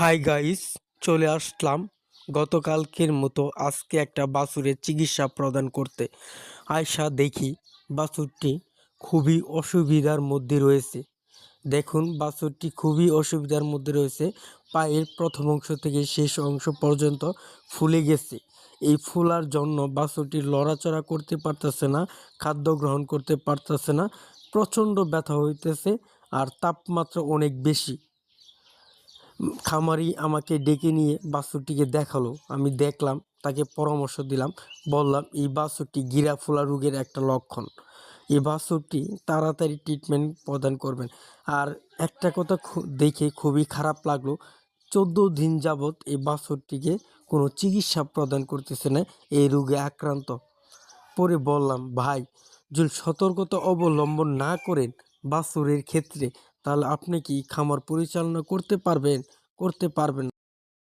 Hi guys চলে আসলাম গতকালকের মতো আজকে একটা বাছুরের চিকিৎসা প্রদান করতে। আয়সা দেখি বাছুরটি খুবই অসুবিধার মধ্যে রয়েছে। দেখুন, বাছুরটি খুবই অসুবিধার মধ্যে রয়েছে। পায়ের প্রথম অংশ থেকে শেষ অংশ পর্যন্ত ফুলে গেছে। এই ফুলার জন্য বাছুরটি লড়াচড়া করতে পারতেছে না, খাদ্য গ্রহণ করতে পারতেছে না, প্রচণ্ড ব্যথা হইতেছে আর তাপমাত্রা অনেক বেশি। খামারি আমাকে ডেকে নিয়ে বাছুরটিকে দেখাল। আমি দেখলাম, তাকে পরামর্শ দিলাম, বললাম, এই বাছুরটি গিরা ফোলা রোগের একটা লক্ষণ। এই বাছুরটি তাড়াতাড়ি ট্রিটমেন্ট প্রদান করবেন। আর একটা কথা দেখে খুবই খারাপ লাগল, চোদ্দ দিন যাবৎ এই বাছুরটিকে কোনো চিকিৎসা প্রদান করতেছে না, এই রোগে আক্রান্ত। পরে বললাম, ভাই, যদি সতর্কতা অবলম্বন না করেন বাছুরের ক্ষেত্রে তাহলে আপনি কি খামার পরিচালনা করতে পারবেন করতে পারবেন।